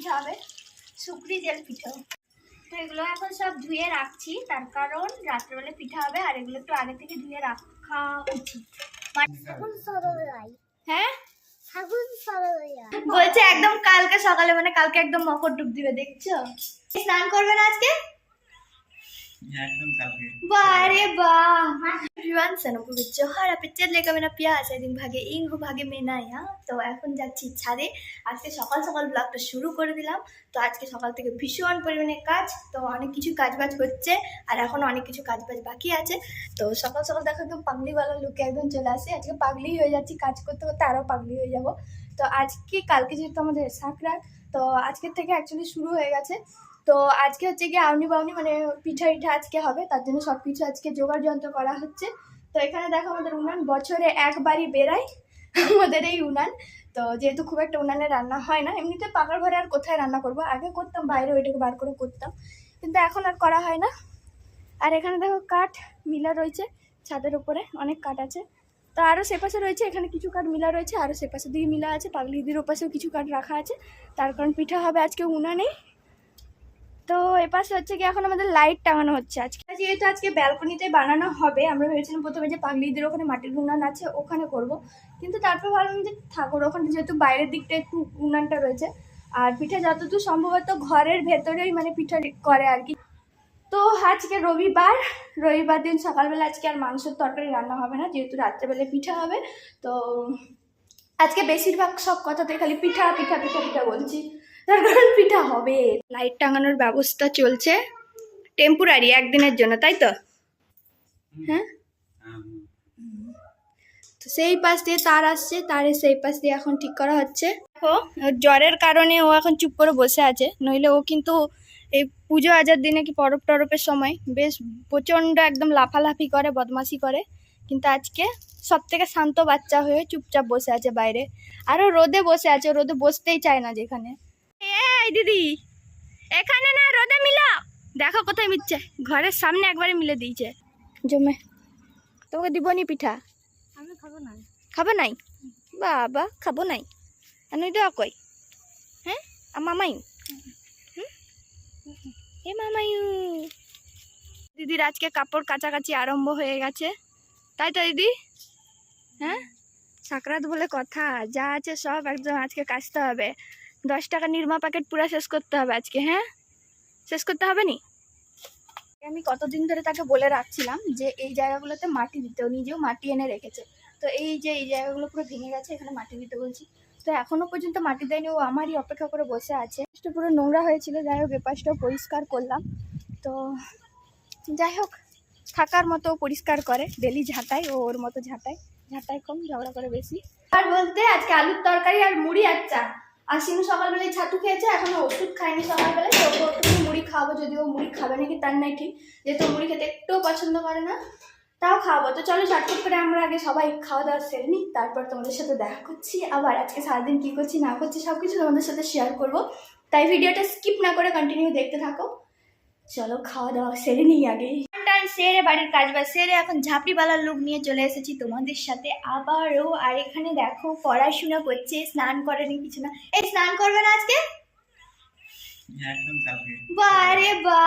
পিঠা হবে। শুকরি জেল পিঠা তো এগুলো এখন সব ধুয়ে রাখছি। তার কারণ রাত্রেবেলা পিঠা হবে আর এগুলো একটু আগে থেকে ধুয়ে রাখা উচিত। হ্যাঁ? বলছে একদম কালকে সকালে মানে কালকে একদম মকর ডুব দিবে দেখছ? স্নান করবেন আজকে? বারে বাহ এভরিওয়ান সনপুর জোহার আপনি চেলে কেমন পিয়াজ এদিন ভাগে ইং হো ভাগে মে নাই তো এখন যাচ্ছি ছাদে আজকে সকাল সকাল ব্লগটা শুরু করে দিলাম তো আজকে সকাল থেকে ভীষণ পরিমাণে কাজ তো অনেক কিছু কাজ বাজ হচ্ছে আর এখন অনেক কিছু কাজ বাজ বাকি আছে। তো সকাল সকাল দেখো একদম পাগলিওয়ালা লুকে একদম চলে আসে। আজকে পাগলি হয়ে যাচ্ছি, কাজ করতে করতে আরও পাগলি হয়ে যাব। তো আজকে, কালকে যেহেতু আমাদের সাকরাত তো আজকের থেকে অ্যাকচুয়ালি শুরু হয়ে গেছে। তো আজকে হচ্ছে গিয়ে আউনি বাউনি মানে পিঠা পিঠা আজকে হবে, তার জন্য সব কিছু আজকে জোগাড় যন্ত্র করা হচ্ছে। তো এখানে দেখো আমাদের উনান, বছরে একবারই বেরায় আমাদের এই উনান। তো যেহেতু খুব একটা উনানে রান্না হয় না, এমনিতে পাকার ঘরে আর কোথায় রান্না করব? আগে করতাম, বাইরে ওইটাকে বার করে করতাম, কিন্তু এখন আর করা হয় না। আর এখানে দেখো কাঠ, মিলা রয়েছে ছাদের উপরে, অনেক কাঠ আছে। তো আরও সেপাশে রয়েছে, এখানে কিছু কাঠ মিলা রয়েছে আরও সেপাশে দিয়ে মিলা আছে, পাগলিদির ওপাশেও কিছু কাঠ রাখা আছে। তার কারণ পিঠা হবে আজকে উনানেই। তো এপাশে হচ্ছে কি এখন আমাদের লাইট টাঙানো হচ্ছে আজকে। যেহেতু আজকে ব্যালকনিতে বানানো হবে, আমরা ভেবেছিলাম প্রথমে যে পাগলিদের ওখানে মাটির উনান আছে, ওখানে করব। কিন্তু তারপর ভাবলাম যে ঠাকুর ওখানে যেহেতু বাইরের দিকটা একটু উনানটা রয়েছে, আর পিঠা যতদূর সম্ভবত ঘরের ভেতরেই মানে পিঠা করে আর কি। তো আজকে রবিবার রবিবার দিন সকালবেলা আজকে আর মাংসের তরকারি রান্না হবে না, যেহেতু রাত্রেবেলা পিঠা হবে। তো আজকে বেশিরভাগ সব কথাতে খালি পিঠা পিঠা পিঠা পিঠা বলছি। তার পিঠা হবে। লাইট টাঙানোর ব্যবস্থা চলছে টেম্পোরারি একদিনের জন্য, তাই তো? হ্যাঁ? তো সেই পাশ দিয়ে তার আসছে তারের সেই পাশ দিয়ে এখন ঠিক করা হচ্ছে। ওর জ্বরের কারণে ও এখন চুপ করে বসে আছে, নইলে ও কিন্তু এই পুজো আজার দিনে কি পরব টরপের সময় বেশ প্রচণ্ড একদম লাফালাফি করে, বদমাশি করে। কিন্তু আজকে সব থেকে শান্ত বাচ্চা হয়ে চুপচাপ বসে আছে বাইরে। আরও রোদে বসে আছে ও রোদে বসতেই চায় না যেখানে। এই দিদি এখানে না রোদে মিলা? দেখো কোথায় মিলছে ঘরের সামনে একবারে মিলে দিয়েছে। জমে তোমাকে দিবনি পিঠা? আমি খাব না। খাব নাই? বাবা খাব নাই। নই দেওয়া কই হ্যাঁ? আর মামাই এ মামাইউ দিদির আজকে কাপড় কাচাকাচি আরম্ভ হয়ে গেছে। তাই তো দিদি? হ্যাঁ? সাকরাত বলে কথা যা আছে সব একদম আজকে কাচতে হবে। দশ টাকা নির্মা প্যাকেট পুরো শেষ করতে হবে আজকে হ্যাঁ? শেষ করতে হবে নি? আমি কতদিন ধরে তাকে বলে রাখছিলাম যে এই জায়গাগুলোতে মাটি দিতে নিজেও মাটি এনে রেখেছে। তো এই যে এই জায়গাগুলো পুরো ভেঙে গেছে, এখানে মাটি দিতে বলছি। তো এখনও পর্যন্ত মাটি দেয়নি, ও আমারই অপেক্ষা করে বসে আছে। পুরো নোংরা হয়েছিল, যাই হোক এপাশটাও পরিষ্কার করলাম। তো যাই হোক, থাকার মতো পরিষ্কার করে, ডেলি ঝাঁটাই ও ওর মতো ঝাঁটাই ঝাঁটাই কম, ঝগড়া করে বেশি। আর বলতে আজকে আলুর তরকারি আর মুড়ি আর চা। আর সিনু সকালবেলায় ছাতু খেয়েছে, এখনও ওষুধ খায়নি সকালবেলায়, তো ওকে একটু মুড়ি খাওয়াবো যদি ও মুড়ি খাবে নাকি তার নাই ঠিক, যেহেতু মুড়ি খেতে একটুও পছন্দ করে না, তাও খাওয়াবো। তো চলো ঝটপট করে আমরা আগে সবাই খাওয়া দাওয়া সেরে নিই, তারপর তোমাদের সাথে দেখা করছি, আবার আজকে সারাদিন কী করছি না করছি সব কিছু তোমাদের সাথে শেয়ার করব। তাই ভিডিওটা স্কিপ না করে কন্টিনিউ দেখতে থাকো। চলো খাওয়া দাওয়া সেরে নিই আগে। কারণ সেরে বাড়ির কাজ বা সেরে এখন ঝাঁপড়িওয়ালার লোক নিয়ে চলে এসেছি তোমাদের সাথে আবারও। আর এখানে দেখো পড়াশোনা করছে স্নান করেনি কিছু না। এই স্নান করবে না আজকে? বারে বা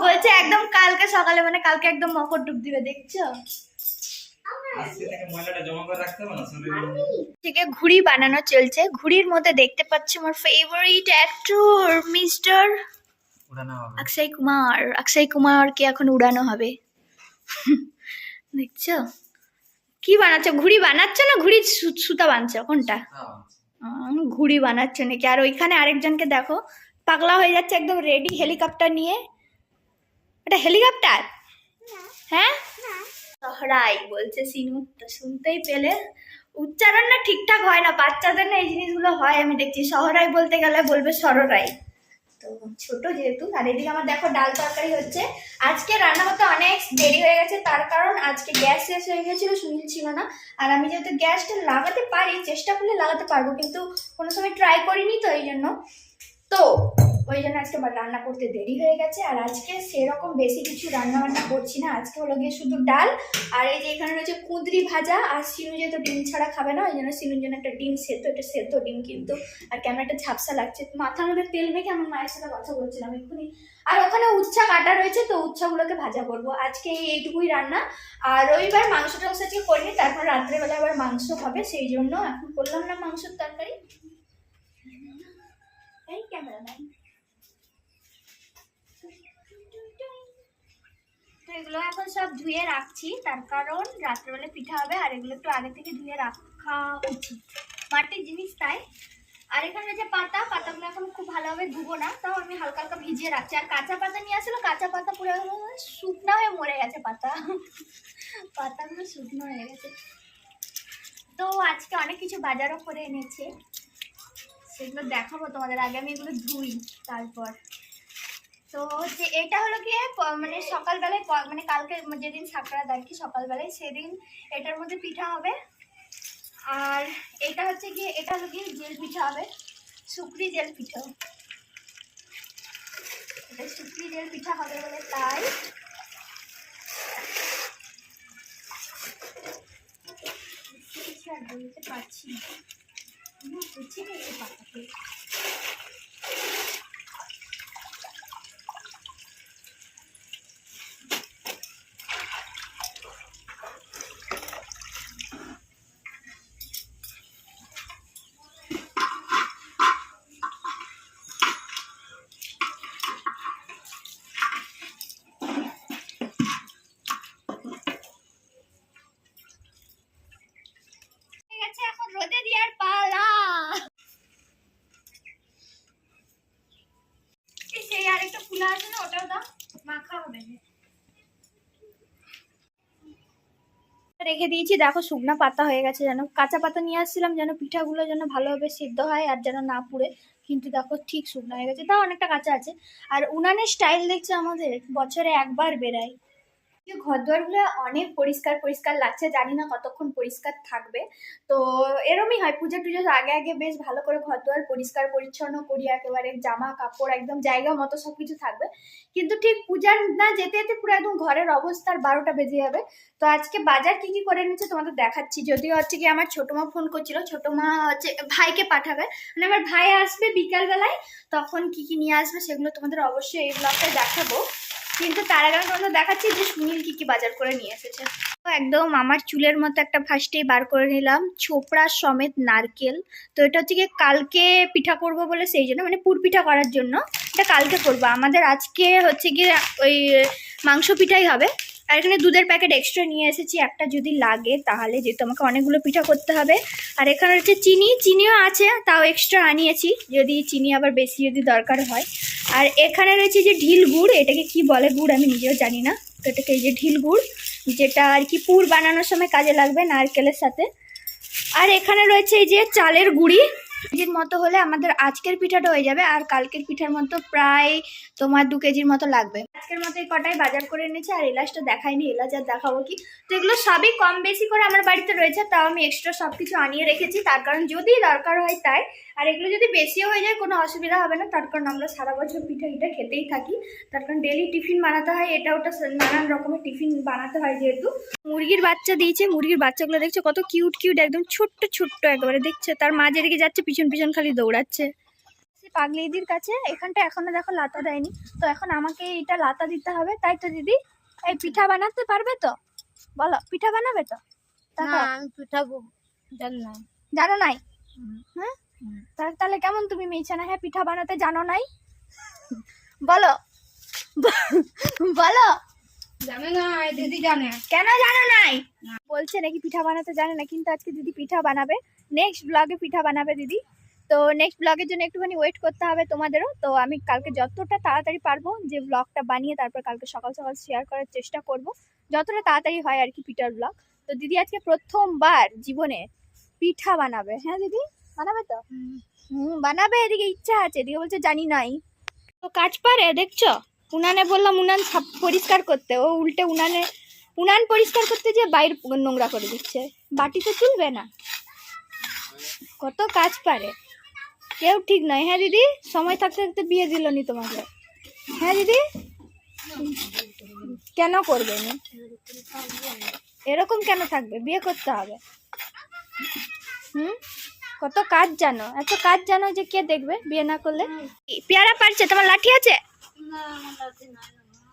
বলছে একদম কালকে সকালে মানে কালকে একদম মকর ডুব দিবে দেখছ? থেকে ঘুড়ি বানানো চলছে। ঘুড়ির মধ্যে দেখতে পাচ্ছি আমার ফেভারিট অ্যাক্টর মিস্টার উড়ানো হবে। অক্ষয় কুমার অক্ষয় কুমারকে এখন উড়ানো হবে। দেখছ? কি বানাচ্ছ? ঘুড়ি বানাচ্ছ না ঘুড়ি সুতা বানছো? কোনটা? ঘুড়ি বানাচ্ছ নাকি? আর ওইখানে আরেকজনকে দেখো পাগলা হয়ে যাচ্ছে একদম রেডি হেলিকপ্টার নিয়ে। এটা হেলিকপ্টার হ্যাঁ? সহরাই বলছে সিনু তো শুনতেই পেলে। উচ্চারণ না ঠিকঠাক হয় না বাচ্চাদের না এই জিনিসগুলো হয় আমি দেখছি। শহরাই বলতে গেলে বলবে সররাই। তো ছোট যেহেতু, আর এদিকে আমার দেখো ডাল তরকারি হচ্ছে। আজকে রান্না করতে অনেক দেরি হয়ে গেছে, তার কারণ আজকে গ্যাস শেষ হয়ে গেছিল, সুনীল ছিল না। আর আমি যেহেতু গ্যাসটা লাগাতে পারি, চেষ্টা করলে লাগাতে পারব, কিন্তু কোনো সময় ট্রাই করিনি তো এই জন্য তো ওই জন্য আজকে রান্না করতে দেরি হয়ে গেছে। আর আজকে সেরকম বেশি কিছু রান্না বান্না করছি না। আজকে হলো গিয়ে শুধু ডাল। আর এই যে এখানে রয়েছে কুঁদরি ভাজা আর সিনু যেহেতু ডিম ছাড়া খাবে না, ওই জন্য সিনুর জন্য একটা ডিম সেদ্ধ, একটা সেদ্ধ ডিম কিন্তু। আর ক্যামেরাটা ঝাপসা লাগছে। মাথার মধ্যে তেল মেখে আমার মায়ের সাথে কথা বলছিলাম এক্ষুনি। আর ওখানে উচ্ছা কাটা রয়েছে, তো উচ্ছাগুলোকে ভাজা করব। আজকে এই এইটুকুই রান্না। আর রবিবার মাংস টাংস আজকে করিনি, তারপর রাত্রেবেলা আবার মাংস হবে সেই জন্য এখন করলাম না মাংসের তরকারি। ক্যামেরাম্যান। তো এগুলো এখন সব ধুয়ে রাখছি। তার কারণ রাত্রেবেলা পিঠা হবে, আর এগুলো একটু আগে থেকে ধুয়ে রাখা উচিত। মাটির জিনিস তাই। আর এখানে যে পাতা, পাতাগুলো এখন খুব ভালোভাবে ধুবো না, তাও আমি হালকা হালকা ভিজিয়ে রাখছি। আর কাঁচা পাতা নিয়ে আসলো কাঁচা পাতা পুরো শুকনো হয়ে মরে গেছে পাতা। পাতাগুলো শুকনো হয়ে গেছে। তো আজকে অনেক কিছু বাজারও করে এনেছে। সেগুলো দেখাবো তোমাদের। আগে আমি এগুলো ধুই, তারপর। তো হচ্ছে এটা হলো প- মানে সকালবেলায় মানে কালকে যেদিন সাকরাত আর কি সকালবেলায়, সেদিন এটার মধ্যে পিঠা হবে। আর এটা হচ্ছে গিয়ে, এটা হলো গিয়ে জেল পিঠা হবে, শুকরি জেল পিঠা। এটা শুকরি জেল পিঠা হবে বলে তাই। আর বলতে পারছি না। বুঝি গেছে পাতাকে হয়ে গেছে এখন রোদে দেওয়ার পালা এই সেই আরেকটা ফুলা আছে না ওটাও দাও মাখা হবে যে। রেখে দিয়েছি। দেখো শুকনো পাতা হয়ে গেছে যেন। কাঁচা পাতা নিয়ে আসছিলাম যেন পিঠাগুলো যেন ভালোভাবে সিদ্ধ হয় আর যেন না পুড়ে। কিন্তু দেখো ঠিক শুকনো হয়ে গেছে। তাও অনেকটা কাঁচা আছে। আর উনানের স্টাইল দেখছে আমাদের? বছরে একবার বেরায়। ঘর দুয়ারগুলো অনেক পরিষ্কার পরিষ্কার লাগছে, জানি না কতক্ষণ পরিষ্কার থাকবে। তো এরমই হয়, পুজো টুজোর আগে আগে বেশ ভালো করে ঘর দুয়ার পরিষ্কার, পরিচ্ছন্ন করি, একেবারে জামা কাপড় একদম জায়গা মতো সব কিছু থাকবে। কিন্তু ঠিক পূজার না যেতে যেতে পুরো একদম ঘরের অবস্থার বারোটা বেজে যাবে। তো আজকে বাজার কি কি করে এনেছে তোমাদের দেখাচ্ছি। যদিও হচ্ছে কি আমার ছোটো মা ফোন করছিল ছোটো মা হচ্ছে ভাইকে পাঠাবে। মানে আমার ভাই আসবে বিকালবেলায়, তখন কি কি নিয়ে আসবে সেগুলো তোমাদের অবশ্যই এই ব্লগটা দেখাবো। কিন্তু তার আগে আমি তোমাদের দেখাচ্ছি যে সুনীল কি কি বাজার করে নিয়ে এসেছে। একদম আমার চুলের মতো একটা ফার্স্টেই বার করে নিলাম, ছোপড়া সমেত নারকেল। তো এটা হচ্ছে গিয়ে কালকে পিঠা করব বলে সেই জন্য মানে পুর পিঠা করার জন্য এটা কালকে করব। আমাদের আজকে হচ্ছে গিয়ে ওই মাংস পিঠাই হবে। আর এখানে দুধের প্যাকেট এক্সট্রা নিয়ে এসেছি, একটা যদি লাগে তাহলে, যেহেতু আমাকে অনেকগুলো পিঠা করতে হবে। আর এখানে হচ্ছে চিনি, চিনিও আছে, তাও এক্সট্রা আনিয়েছি, যদি চিনি আবার বেশি যদি দরকার হয়। আর এখানে রয়েছে যে ঢিল গুড়, এটাকে কি বলে গুড় আমি নিজেও জানি না। তো এটাকে এই যে ঢিল গুড়, যেটা আর কি পুর বানানোর সময় কাজে লাগবে নারকেলের সাথে। আর এখানে রয়েছে এই যে চালের গুঁড়ি মতো হলে আমাদের আজকের পিঠাটা হয়ে যাবে। আর কালকের পিঠার মতো প্রায় তোমার দু কেজির মতো লাগবে। আজকের মতো এই কটাই বাজার করে এনেছি, আর এলাচটা দেখাইনি, এলাচ আর দেখাবো কি। তো এগুলো সবই কম বেশি করে আমার বাড়িতে রয়েছে, তাও আমি এক্সট্রা সব কিছু আনিয়ে রেখেছি। তার কারণ যদি দরকার হয় তাই, আর এগুলো যদি বেশিও হয়ে যায় কোনো অসুবিধা হবে না। তার কারণ আমরা সারা বছর পিঠা এটা খেতেই থাকি। তার কারণ ডেলি টিফিন বানাতে হয়, এটা ওটা নানান রকমের টিফিন বানাতে হয় যেহেতু। মুরগির বাচ্চা দিয়েছে, মুরগির বাচ্চাগুলো দেখছ কত কিউট কিউট একদম ছোট্ট ছোট্ট একেবারে। দেখছে, তার মা যেদিকে যাচ্ছে, পিছন পিছন খালি দৌড়াচ্ছে। পাগলিদির কাছে এখানটা এখনও দেখো লাতা দেয়নি। তো এখন আমাকে এটা লাতা দিতে হবে তাই তো দিদি? এই পিঠা বানাতে পারবে তো? বলো পিঠা বানাবে তো? দেখো, আমি পিঠাবো জানি জানো নাই? হ্যাঁ? তাহলে কেমন তুমি মেয়েছে না? হ্যাঁ পিঠা বানাতে জানো নাই? বলো। বলো। জানে না দিদি জানে। কেন জানো নাই? বলছে নাকি পিঠা বানাতে জানে না কিন্তু আজকে দিদি পিঠা বানাবে। নেক্সট ব্লগে পিঠা বানাবে দিদি। তো নেক্সট ব্লগের জন্য একটুখানি ওয়েট করতে হবে তোমাদেরও। তো আমি কালকে যতটা তাড়াতাড়ি পারব যে ব্লগটা বানিয়ে তারপর কালকে সকাল সকাল শেয়ার করার চেষ্টা করব, যতটা তাড়াতাড়ি হয় আর কি পিঠার ব্লগ তো দিদি আজকে প্রথমবার জীবনে পিঠা বানাবে হ্যাঁ দিদি? বানাবে তো? হুম, বানাবে, এদিকে ইচ্ছা আছে এদিকে বলছে জানি নাই। তো কাজ পারে, দেখছ? উনানে বললাম উনান পরিষ্কার করতে, ও উল্টে উনানে উনান পরিষ্কার করতে যে বাইরে নোংরা করে দিচ্ছে। বাটি তো তুলবে না। কত কাজ পারে। কেউ ঠিক নয় হ্যাঁ দিদি? সময় থাকতে থাকতে বিয়ে দিল নি তোমাকে। হ্যাঁ দিদি? কেন করবে এরকম কেন থাকবে? বিয়ে করতে হবে। হুম? কত কাজ জানো? এত কাজ জানো যে কে দেখবে বিয়ে না করলে? পেয়ারা পারছে? তোমার লাঠি আছে?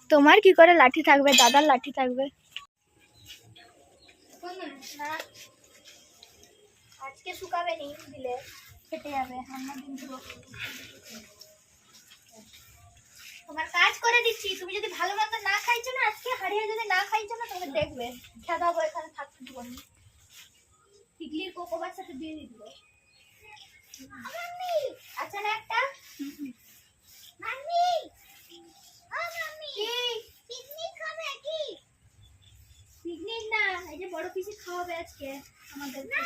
তোমার কি করে লাঠি থাকবে? দাদার লাঠি থাকবে। আজকে শুকাবে নি, দিলে। ফেটে যাবে আমার দিন তোমার কাজ করে দিচ্ছি, তুমি যদি ভালো মতো না খাইছো না, আজকে হারিয়ে যদি না খাইছো না তুমি দেখবে খেদাবো এখানে থাকতে দিব না ইডলির কোকোবার সাথে দিয়ে দিব। আচ্ছা না একটা? মাম্মি ও মাম্মি পিকনিক খাবে কি? পিকনিক না, এই যে বড় পিসি খাওয়াবে আজকে আমাদের না।